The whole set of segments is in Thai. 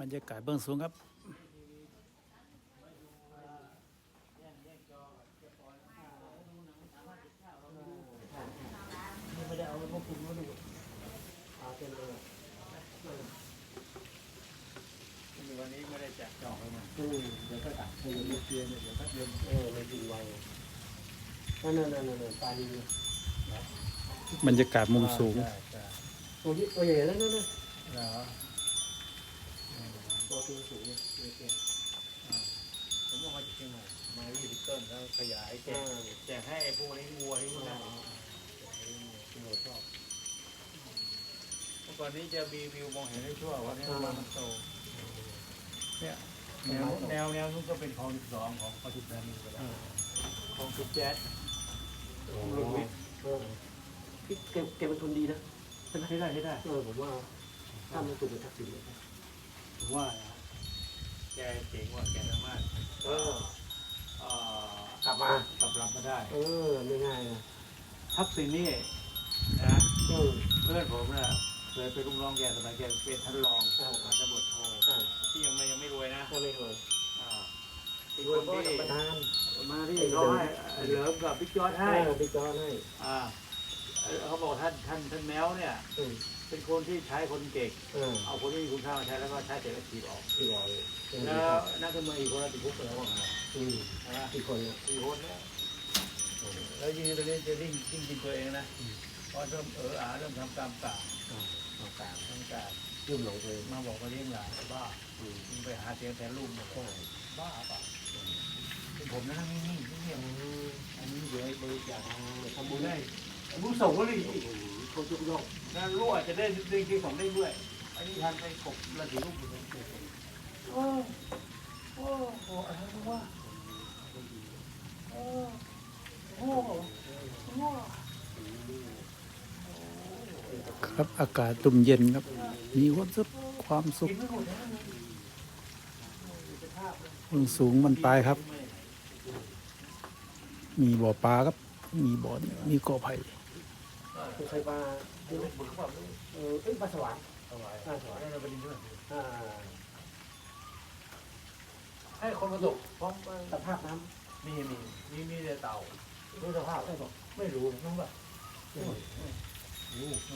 บรรยากาศเบื้องสูงครับไม่ได้เอาพวกคุณมาดูอาเป็นเลยวันนี้ไม่ได้แจกจอกเลยนะอืมเดี๋ยวก็ตัดเออเดี๋ยวเพียนเดี๋ยวพัดเย็นเออไม่ดีไวนั่นนั่นนั่นนั่นปลาดีบรรยากาศมุมสูงใช่ใช่ตัวนี้ตัวใหญ่แล้วนั่นนั่นเหรอ ตัวตัวสูงเนี่ยตัวแก่ผมเอามาจากเชียงใหม่มายี่สิบต้นแล้วขยายแจอ่ากแจกให้พวกนี้วัวให้พวกนั้นที่เราชอบเมื่อก่อนนี้จะมีวิวมองเห็นได้ทั่ววันนี้มันโตเนี่ยแนวแนวแนวนู้นก็เป็นคลองสิบสองของปทุมธานีไปแล้วคลองสุดแจ๊ดลูกวิทย์เออพี่แกแกเป็นคนดีนะใช่ไหมใช่ได้ใช่ได้เออผมว่าถ้ามันถูกกับทักษิณเนี่ยถือว่านะ แกเจ๋งว่าแกสามารถเออเอ่อกลับมากลับลำมาได้ เออไม่ง่ายนะทักษิณนี่นะเออเพื่อนผมนะเคยเป็นลูกน้องแกสมัยแกเป็นท่านรองใช่พันตำรวจโทใช่ที่ยังไม่ยังไม่รวยนะถ้าไม่รวยอ่าที่รควยนก็ที่ประธาน มาที่เขาให้เหลิมกับบิ๊กจอร์ดให้ให้พี่จอให้อ่าเขาบอกท่านท่านท่านแมวเนี่ย อืม เป็นคนที่ใช้คนเก่งเออเอาคนที่มีคุณค่ามาใช้แล้วก็ใช้เศรษฐกิจออกที่รอยแล้วนักการเมืองอีกคนละติดคุกไปแล้วว่าไงอืมนะที่คนเนี่ยสี่คนเนี่ยแล้วยิ่งตอนนี้จะยิ่งยิ่งกินตัวเองนะเพราะเริ่มเอออาเริ่มทำตามต่างอ่าต่างทำต่างๆยืมหลงตัวเองมาบอกมาเลี้ยงหลานบ้ามึงไปหาเสียงแทนลูกมาใช่บ้าป่ะเป็นผมนะนั่งนิ่งๆเงียบอืมๆอันนี้เดี๋ยวบริจาคทำบุญได้บุญส่งก็เลย เขายกย่องนะลูกอาจจะได้ได้ที่ของได้ด้วย อันนี้ทานไปกบระสีลูกอยู่เลยโอ้โอ้โหอะไรวะโอ้โหโอ้ครับอากาศตุ่มเย็นครับ มีความสุขความสุขกินไม่หมดนะเบื้องสูงมันปลายครับ มีบ่อปลาครับ มีบ่อเนี่ยมีกอไผ่ คุณเคยมาบุญบุญเขาบอกลูกเออเอ้ยปลาสวรรค์ถวายปลาสวรรค์ให้เราไปดินด้วยอ่าให้คนมาตกพร้อมสภาพน้มีมีมีมีแต่เต่าำรู้สภาพได้บอกไม่รู้น้องแบบ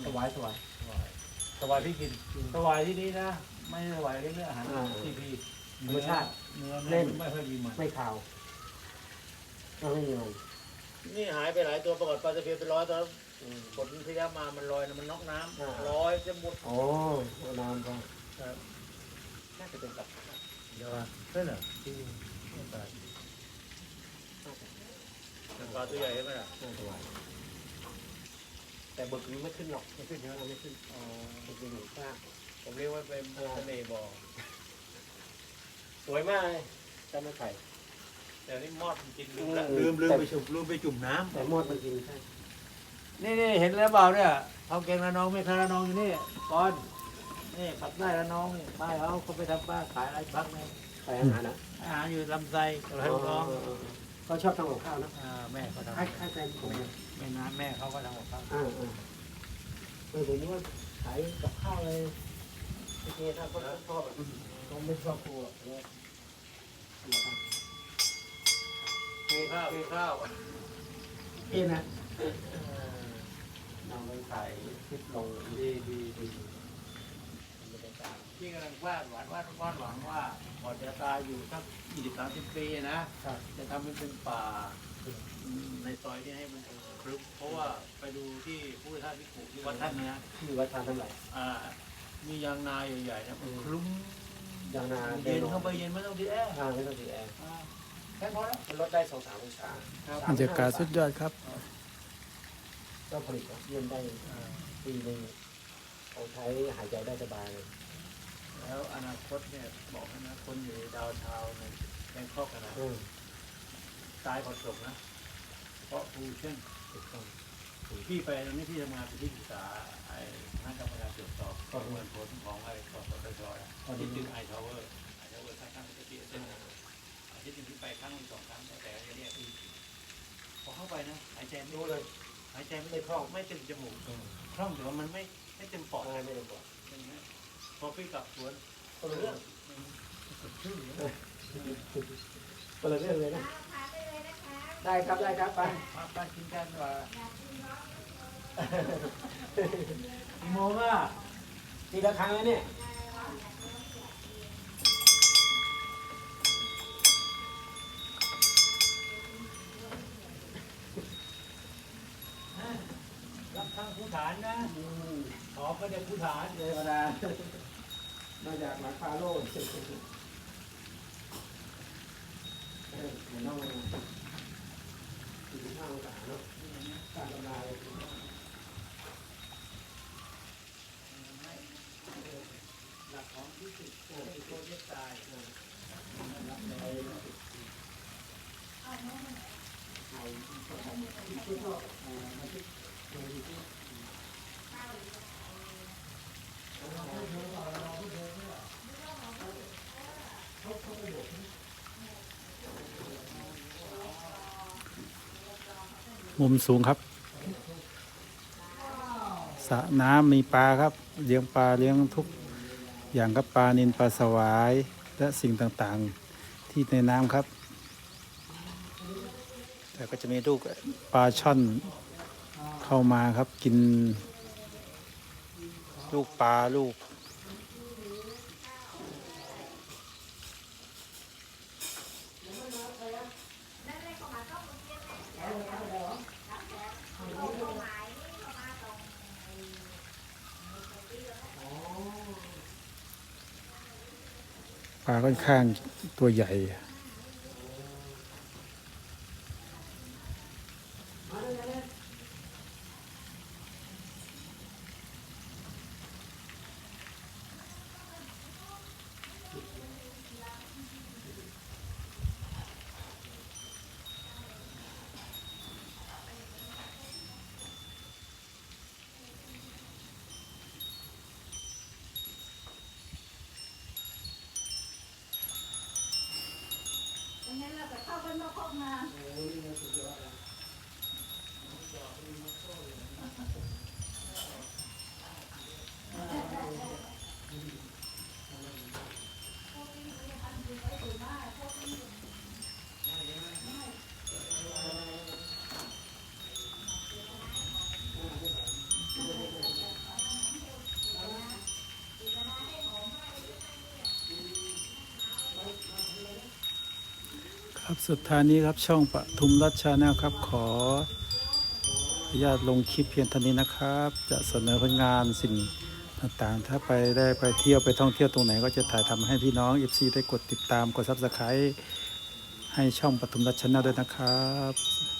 สวายสวายถวายถวายพี่กินถวายที่นี้นะ ไม่ได้ถวายเรื่องอาหารทีพีธรรมชาติเนื้อเล่นไม่ค่อยมีมันไม่ขาวก็ไม่มีมันนี่หายไปหลายตัวปรากฏปลาตะเพียนเป็นร้อยตัว ฝนที่แล้วมามันลอยนะมันน็อกน้ำลอยจะหมดอ๋อเอาน้ำก็น่าจะเป็นกับเดี๋ยวเพื่อนเหรอปลาตัวใหญ่ใช่ไหมล่ะน่าสวายแต่บึกมันไม่ขึ้นหรอกไม่ขึ้นเยอะเราไม่ขึ้นอ๋อบึกมันอยู่ข้างผมเรียกว่าเป็นเสน่ห์บ่อสวยมากเลยจำไม่ไข่แต่นี่มอดกินลืมละลืมลืมไปจุ่มลืมไปจุ่มน้ำแต่มอดมันกินใช่ นี่นี่เห็นแล้วเปล่าเนี่ยเขาเก่งละน้องไม่เคยละน้องอยู่นี่ก่อนนี่ขับได้ละน้องนี่บ้านเขาเขาไปทำบ้านขายอะไรพักนึงใส่อาหารนะอาหารอยู่ลำไส้กับให้ลูกน้องก็ชอบทำกับข้าวนะอ่าแม่เขาทำให้ให้แฟนผมเนี่ยแม่น้ำแม่เขาก็ทำกับข้าวอ่าอ่าเออผมว่าขายกับข้าวเลยโอเคถ้าคนชอบแบบต้องไม่ชอบครัวหรอกเนี่ยเทข้าวเทข้าวเอ็นะ นำไปขายคลิปลงดีดีดีที่กำลังวาดหวานวาดวาดหวังว่าก่อนจะตายอยู่สักยี่สิบสามสิบปีนะ ครับจะทำให้เป็นป่าในซอยที่ให้มันครึ้มเพราะว่าไปดูที่ผู้ท่าพิขุที่วัดท่านนะที่วัดทานทั้งหลายอ่า มียางนาใหญ่ๆนะมันคลุ้มยางนาเย็นเข้าไปเย็นไม่ต้องดีแอร์ทางไม่ต้องติดแอร์อ่าแค่พอแล้วมันลดได้สองสามองศาบรรยากาศสุดยอดครับ ก็ผลิตเย็นได้อ่าปีหนึ่งเอาใช้หายใจได้สบายเลยแล้วอนาคตเนี่ยบอกให้นะคนอยู่ในดาวเทาวน์ในแบงคอกนะอืมตายก่อนจบนะ เพราะฟูเช่นถูกต้องพี่ไปตรงนี้พี่ทำงานเป็นที่ปรึกษาไอ้คณะกรรมการตรวจสอบประเมินผลของไอ้กสทชนะที่ตึกไอทาวเวอร์ไอทาวเวอร์ข้างๆก็ที่เส้นอาทิตย์หนึงที่ไปครั้งหนึ่งสองครั้งแต่แต่เรียกพอเข้าไปนะหายใจไม่รู้เลย หายใจไม่ได้คล่องไม่เต็มจมูกคล่องแต่ว่ามันไม่ไม่เต็มปอดไม่ไม่ได้บอกอย่างเงี้ยพอพี่กลับสวนคนละเรื่องคนละเรื่องเลยนะได้ครับได้ครับไปมาไปกินกันว่ากี่โมงอะทีละครั้งนะเนี่ย ผู้ฐานนะขอก็เดี๋ยวผู้ฐานเวลามาจากหลังคาโลดเออเหมือนน้องสี่สิบห้าองศาเนาะการทำลายหลักของที่สุดโอ้ยโคตรเย็ดตาย มุมสูงครับสระน้ำมีปลาครับ เลี้ยงปลาเลี้ยงทุกอย่างครับปลานินปลาสวายและสิ่งต่างๆที่ในน้ำครับ แต่ก็จะมีลูกปลาช่อน เข้ามาครับกิน ลูกปลาลูก ปลาค่อนข้างตัวใหญ่ งั้นเราจะเข้าไปนอกห้อง มา ครับสุดท้ายนี้ครับช่องปทุมรัชชาแนลครับขออนุญาตลงคลิปเพียงเท่านี้นะครับ จะเสนอผลงานสิ่งต่างๆ ถ้าไปได้ไปเที่ยวไปท่องเที่ยวตรงไหนก็จะถ่ายทำให้พี่น้อง FC ได้กดติดตามกดซับสไครต์ให้ช่องปทุมรัชชาแนลด้วยนะครับ